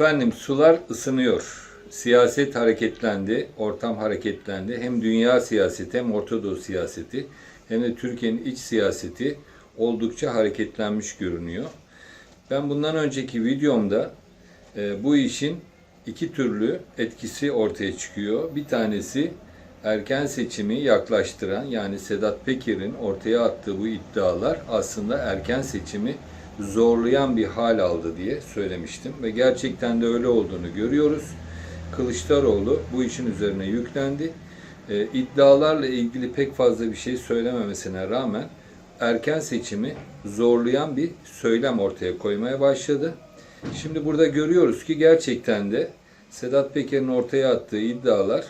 Efendim sular ısınıyor. Siyaset hareketlendi, ortam hareketlendi. Hem dünya siyaseti hem Orta Doğu siyaseti hem de Türkiye'nin iç siyaseti oldukça hareketlenmiş görünüyor. Ben bundan önceki videomda e, bu işin iki türlü etkisi ortaya çıkıyor. Bir tanesi erken seçimi yaklaştıran yani Sedat Peker'in ortaya attığı bu iddialar aslında erken seçimi zorlayan bir hal aldı diye söylemiştim ve gerçekten de öyle olduğunu görüyoruz. Kılıçdaroğlu bu işin üzerine yüklendi. E, iddialarla ilgili pek fazla bir şey söylememesine rağmen erken seçimi zorlayan bir söylem ortaya koymaya başladı. Şimdi burada görüyoruz ki gerçekten de Sedat Peker'in ortaya attığı iddialar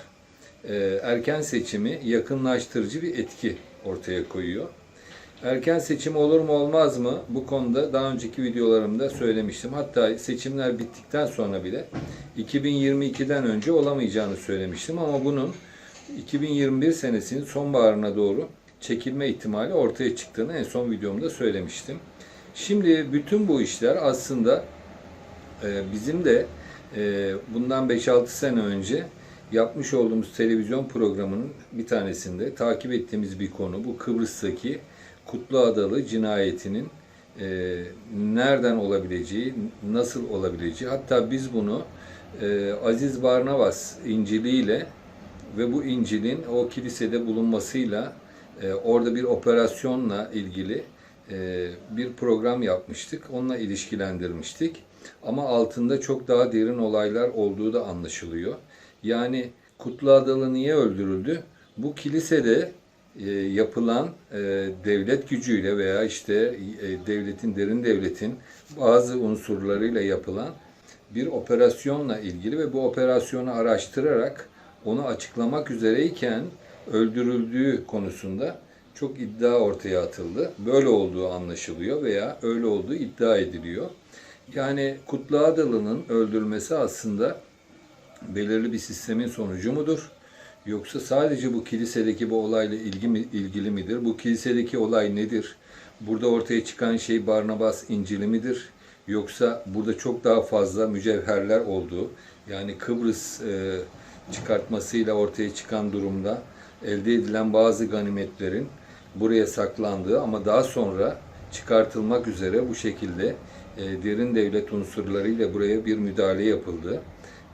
e, erken seçimi yakınlaştırıcı bir etki ortaya koyuyor. Erken seçim olur mu olmaz mı? Bu konuda daha önceki videolarımda söylemiştim. Hatta seçimler bittikten sonra bile 2022'den önce olamayacağını söylemiştim ama bunun 2021 senesinin sonbaharına doğru çekilme ihtimali ortaya çıktığını en son videomda söylemiştim. Şimdi bütün bu işler aslında e, bizim de e, bundan 5-6 sene önce yapmış olduğumuz televizyon programının bir tanesinde takip ettiğimiz bir konu. Bu Kıbrıs'taki Kutlu Adalı cinayetinin e, nereden olabileceği, nasıl olabileceği. Hatta biz bunu e, Aziz Barnabas İncil'iyle ve bu İncil'in o kilisede bulunmasıyla e, orada bir operasyonla ilgili e, bir program yapmıştık. Onunla ilişkilendirmiştik. Ama altında çok daha derin olaylar olduğu da anlaşılıyor. Yani Kutlu Adalı niye öldürüldü? Bu kilisede e, yapılan e, devlet gücüyle veya işte e, devletin, derin devletin bazı unsurlarıyla yapılan bir operasyonla ilgili ve bu operasyonu araştırarak onu açıklamak üzereyken öldürüldüğü konusunda çok iddia ortaya atıldı. Böyle olduğu anlaşılıyor veya öyle olduğu iddia ediliyor. Yani Kutlu Adalı'nın öldürülmesi aslında belirli bir sistemin sonucu mudur? Yoksa sadece bu kilisedeki bu olayla ilgi mi, ilgili midir? Bu kilisedeki olay nedir? Burada ortaya çıkan şey Barnabas İncil'i midir? Yoksa burada çok daha fazla mücevherler olduğu, yani Kıbrıs e, çıkartmasıyla ortaya çıkan durumda elde edilen bazı ganimetlerin buraya saklandığı ama daha sonra çıkartılmak üzere bu şekilde e, derin devlet unsurlarıyla buraya bir müdahale yapıldı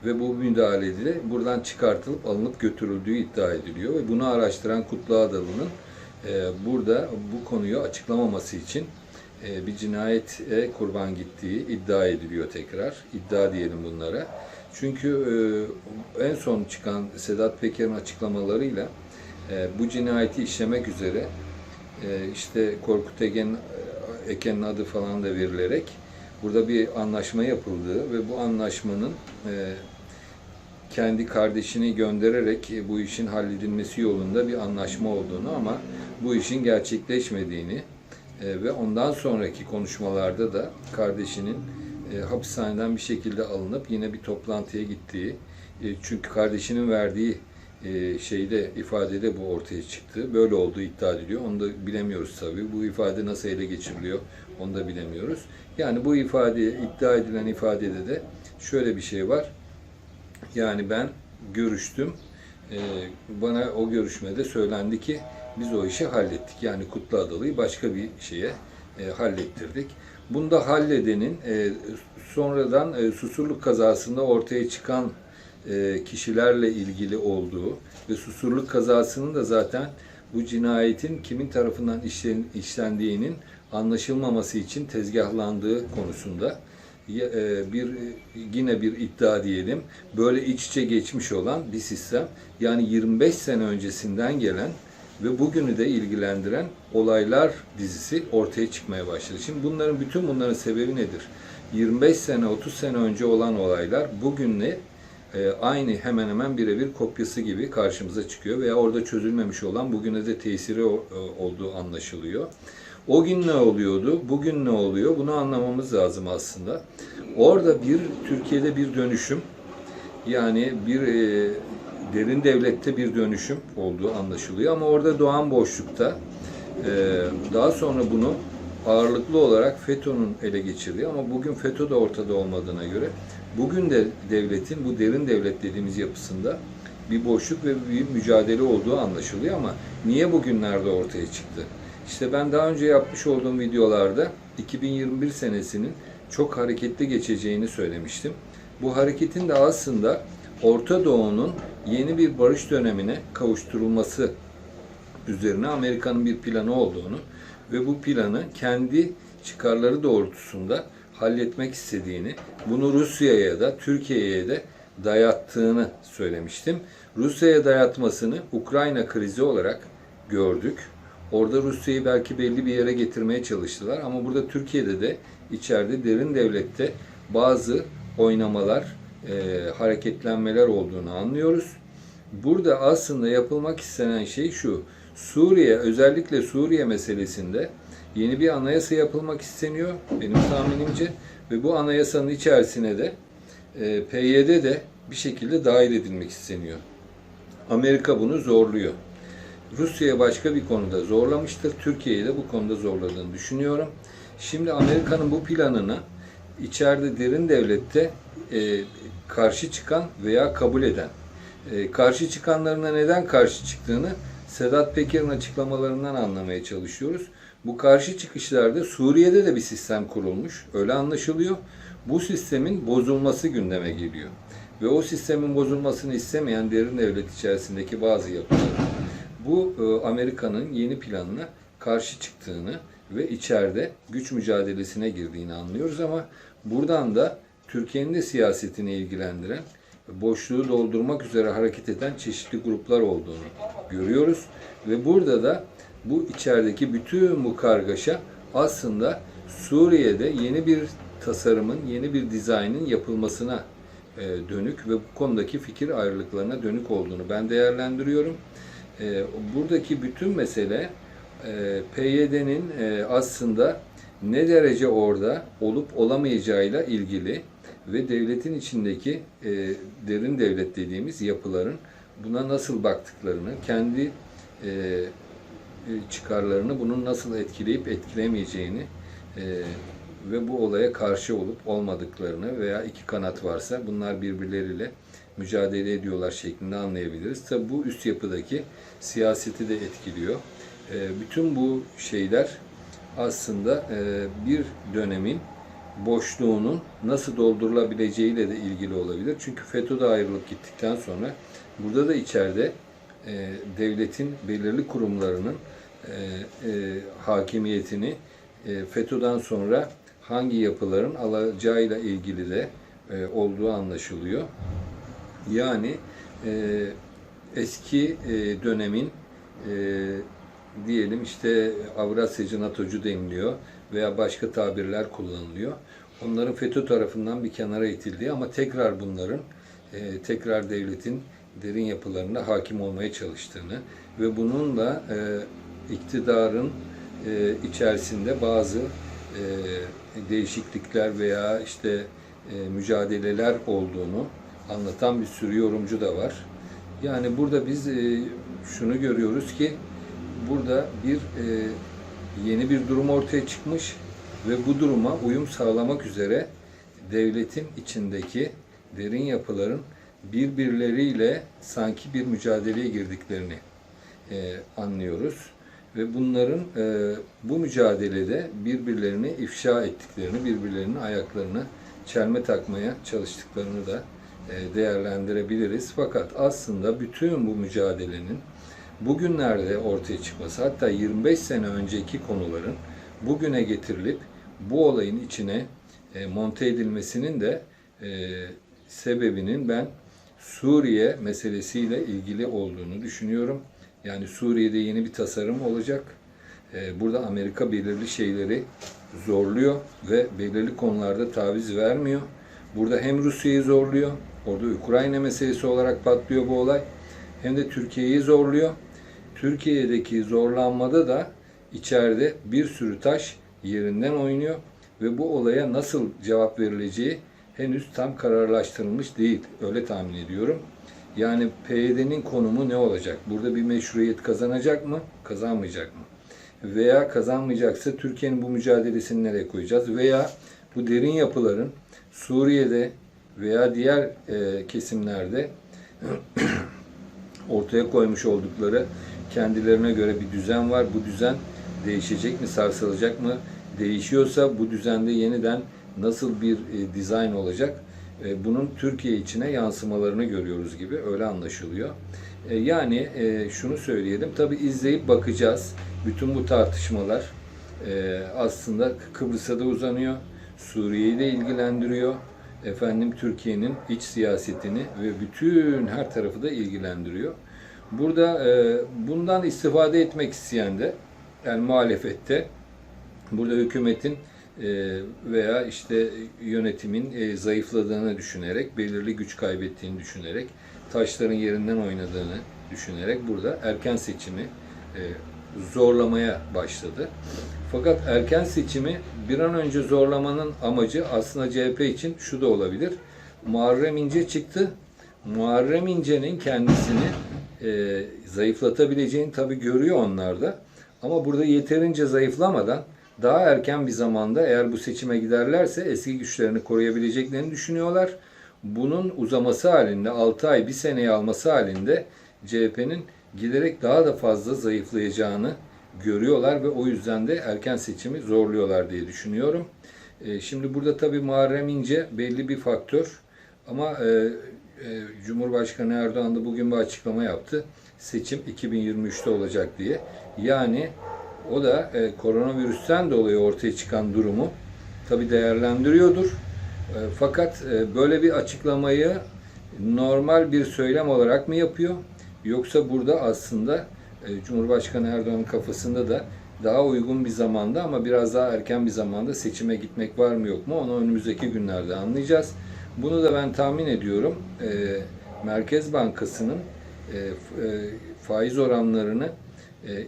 ve bu müdahalede buradan çıkartılıp alınıp götürüldüğü iddia ediliyor ve bunu araştıran Kutlu Adalı'nın e, burada bu konuyu açıklamaması için e, bir cinayete kurban gittiği iddia ediliyor tekrar. İddia diyelim bunlara. Çünkü e, en son çıkan Sedat Peker'in açıklamalarıyla e, bu cinayeti işlemek üzere e, işte Korkut Egen, e, Eken'in adı falan da verilerek burada bir anlaşma yapıldığı ve bu anlaşmanın e, kendi kardeşini göndererek e, bu işin halledilmesi yolunda bir anlaşma olduğunu ama bu işin gerçekleşmediğini e, ve ondan sonraki konuşmalarda da kardeşinin e, hapishaneden bir şekilde alınıp yine bir toplantıya gittiği e, çünkü kardeşinin verdiği e, şeyde ifadede bu ortaya çıktı. Böyle olduğu iddia ediliyor. Onu da bilemiyoruz tabii. Bu ifade nasıl ele geçiriliyor onu da bilemiyoruz. Yani bu ifade iddia edilen ifadede de şöyle bir şey var. Yani ben görüştüm. E, bana o görüşmede söylendi ki biz o işi hallettik. Yani Kutlu Adalı'yı başka bir şeye e, hallettirdik. Bunda halledenin sonradan e, susurluk kazasında ortaya çıkan e, kişilerle ilgili olduğu ve susurluk kazasının da zaten bu cinayetin kimin tarafından işlen, işlendiğinin anlaşılmaması için tezgahlandığı konusunda e, bir yine bir iddia diyelim böyle iç içe geçmiş olan bir sistem yani 25 sene öncesinden gelen ve bugünü de ilgilendiren olaylar dizisi ortaya çıkmaya başladı. Şimdi bunların bütün bunların sebebi nedir? 25 sene 30 sene önce olan olaylar bugünle e, aynı hemen hemen birebir kopyası gibi karşımıza çıkıyor veya orada çözülmemiş olan bugüne de tesiri o- e, olduğu anlaşılıyor. O gün ne oluyordu, bugün ne oluyor bunu anlamamız lazım aslında. Orada bir Türkiye'de bir dönüşüm yani bir e, derin devlette bir dönüşüm olduğu anlaşılıyor ama orada doğan boşlukta e, daha sonra bunu ağırlıklı olarak FETÖ'nün ele geçirdiği ama bugün FETÖ de ortada olmadığına göre bugün de devletin bu derin devlet dediğimiz yapısında bir boşluk ve bir mücadele olduğu anlaşılıyor ama niye bugünlerde ortaya çıktı? İşte ben daha önce yapmış olduğum videolarda 2021 senesinin çok hareketli geçeceğini söylemiştim. Bu hareketin de aslında Orta Doğu'nun yeni bir barış dönemine kavuşturulması üzerine Amerika'nın bir planı olduğunu ve bu planı kendi çıkarları doğrultusunda halletmek istediğini, bunu Rusya'ya da Türkiye'ye de dayattığını söylemiştim. Rusya'ya dayatmasını Ukrayna krizi olarak gördük. Orada Rusya'yı belki belli bir yere getirmeye çalıştılar ama burada Türkiye'de de içeride derin devlette bazı oynamalar, e, hareketlenmeler olduğunu anlıyoruz. Burada aslında yapılmak istenen şey şu. Suriye, özellikle Suriye meselesinde yeni bir anayasa yapılmak isteniyor benim tahminimce ve bu anayasanın içerisine de e, PYD de bir şekilde dahil edilmek isteniyor. Amerika bunu zorluyor. Rusya başka bir konuda zorlamıştır. Türkiye'yi de bu konuda zorladığını düşünüyorum. Şimdi Amerika'nın bu planına içeride derin devlette e, karşı çıkan veya kabul eden, e, karşı çıkanlarına neden karşı çıktığını Sedat Peker'in açıklamalarından anlamaya çalışıyoruz. Bu karşı çıkışlarda Suriye'de de bir sistem kurulmuş. Öyle anlaşılıyor. Bu sistemin bozulması gündeme geliyor. Ve o sistemin bozulmasını istemeyen derin devlet içerisindeki bazı yapılar bu e, Amerika'nın yeni planına karşı çıktığını ve içeride güç mücadelesine girdiğini anlıyoruz ama buradan da Türkiye'nin de siyasetini ilgilendiren boşluğu doldurmak üzere hareket eden çeşitli gruplar olduğunu görüyoruz ve burada da bu içerideki bütün bu kargaşa aslında Suriye'de yeni bir tasarımın, yeni bir dizaynın yapılmasına e, dönük ve bu konudaki fikir ayrılıklarına dönük olduğunu ben değerlendiriyorum. E, buradaki bütün mesele e, PYD'nin aslında ne derece orada olup olamayacağıyla ilgili ve devletin içindeki derin devlet dediğimiz yapıların buna nasıl baktıklarını, kendi çıkarlarını bunun nasıl etkileyip etkilemeyeceğini e, ve bu olaya karşı olup olmadıklarını veya iki kanat varsa bunlar birbirleriyle mücadele ediyorlar şeklinde anlayabiliriz. Tabi bu üst yapıdaki siyaseti de etkiliyor. E, bütün bu şeyler aslında e, bir dönemin boşluğunun nasıl doldurulabileceğiyle de ilgili olabilir. Çünkü FETÖ'de ayrılıp gittikten sonra burada da içeride e, devletin belirli kurumlarının e, e, hakimiyetini e, FETÖ'den sonra hangi yapıların alacağıyla ilgili de e, olduğu anlaşılıyor. Yani e, eski e, dönemin e, diyelim işte Avrasyacı NATO'cu deniliyor veya başka tabirler kullanılıyor. Onların FETÖ tarafından bir kenara itildiği ama tekrar bunların e, tekrar devletin derin yapılarına hakim olmaya çalıştığını ve bunun da e, iktidarın e, içerisinde bazı e, değişiklikler veya işte e, mücadeleler olduğunu anlatan bir sürü yorumcu da var. Yani burada biz e, şunu görüyoruz ki burada bir e, yeni bir durum ortaya çıkmış ve bu duruma uyum sağlamak üzere devletin içindeki derin yapıların birbirleriyle sanki bir mücadeleye girdiklerini e, anlıyoruz ve bunların e, bu mücadelede birbirlerini ifşa ettiklerini, birbirlerinin ayaklarını çelme takmaya çalıştıklarını da e, değerlendirebiliriz. Fakat aslında bütün bu mücadelenin bugünlerde ortaya çıkması, hatta 25 sene önceki konuların bugüne getirilip bu olayın içine e, monte edilmesinin de e, sebebinin ben Suriye meselesiyle ilgili olduğunu düşünüyorum. Yani Suriye'de yeni bir tasarım olacak. E, burada Amerika belirli şeyleri zorluyor ve belirli konularda taviz vermiyor. Burada hem Rusya'yı zorluyor, orada Ukrayna meselesi olarak patlıyor bu olay. Hem de Türkiye'yi zorluyor. Türkiye'deki zorlanmada da içeride bir sürü taş yerinden oynuyor ve bu olaya nasıl cevap verileceği henüz tam kararlaştırılmış değil. Öyle tahmin ediyorum. Yani PYD'nin konumu ne olacak? Burada bir meşruiyet kazanacak mı? Kazanmayacak mı? Veya kazanmayacaksa Türkiye'nin bu mücadelesini nereye koyacağız? Veya bu derin yapıların Suriye'de veya diğer e, kesimlerde ortaya koymuş oldukları kendilerine göre bir düzen var. Bu düzen değişecek mi, sarsılacak mı? Değişiyorsa bu düzende yeniden nasıl bir e, dizayn olacak? E, bunun Türkiye içine yansımalarını görüyoruz gibi öyle anlaşılıyor. E, yani e, şunu söyleyelim, tabii izleyip bakacağız. Bütün bu tartışmalar aslında Kıbrıs'a da uzanıyor, Suriye'yi de ilgilendiriyor. Efendim Türkiye'nin iç siyasetini ve bütün her tarafı da ilgilendiriyor. Burada bundan istifade etmek isteyen de yani muhalefette burada hükümetin veya işte yönetimin e, zayıfladığını düşünerek, belirli güç kaybettiğini düşünerek, taşların yerinden oynadığını düşünerek burada erken seçimi e, zorlamaya başladı. Fakat erken seçimi bir an önce zorlamanın amacı aslında CHP için şu da olabilir. Muharrem İnce çıktı. Muharrem İnce'nin kendisini e, zayıflatabileceğini tabii görüyor onlar da. Ama burada yeterince zayıflamadan daha erken bir zamanda eğer bu seçime giderlerse eski güçlerini koruyabileceklerini düşünüyorlar. Bunun uzaması halinde 6 ay 1 seneyi alması halinde CHP'nin giderek daha da fazla zayıflayacağını görüyorlar ve o yüzden de erken seçimi zorluyorlar diye düşünüyorum. E, şimdi burada tabii Muharrem İnce belli bir faktör ama e, e, Cumhurbaşkanı Erdoğan da bugün bir açıklama yaptı. Seçim 2023'te olacak diye. Yani o da e, koronavirüsten dolayı ortaya çıkan durumu tabi değerlendiriyordur. E, fakat e, böyle bir açıklamayı normal bir söylem olarak mı yapıyor? Yoksa burada aslında e, Cumhurbaşkanı Erdoğan'ın kafasında da daha uygun bir zamanda ama biraz daha erken bir zamanda seçime gitmek var mı yok mu onu önümüzdeki günlerde anlayacağız. Bunu da ben tahmin ediyorum. E, Merkez Bankası'nın e, e, faiz oranlarını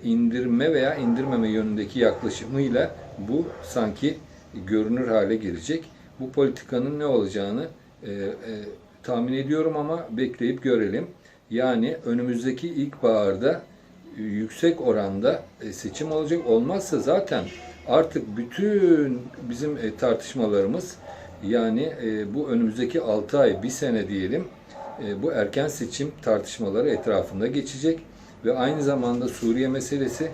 indirme veya indirmeme yönündeki yaklaşımıyla bu sanki görünür hale gelecek. Bu politikanın ne olacağını e, e, tahmin ediyorum ama bekleyip görelim. Yani önümüzdeki ilkbaharda e, yüksek oranda e, seçim olacak. Olmazsa zaten artık bütün bizim e, tartışmalarımız yani e, bu önümüzdeki 6 ay, 1 sene diyelim e, bu erken seçim tartışmaları etrafında geçecek ve aynı zamanda Suriye meselesi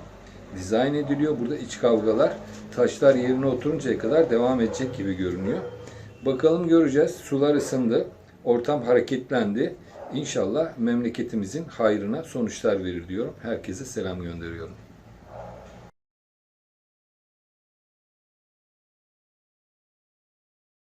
dizayn ediliyor. Burada iç kavgalar taşlar yerine oturuncaya kadar devam edecek gibi görünüyor. Bakalım göreceğiz. Sular ısındı. Ortam hareketlendi. İnşallah memleketimizin hayrına sonuçlar verir diyorum. Herkese selam gönderiyorum.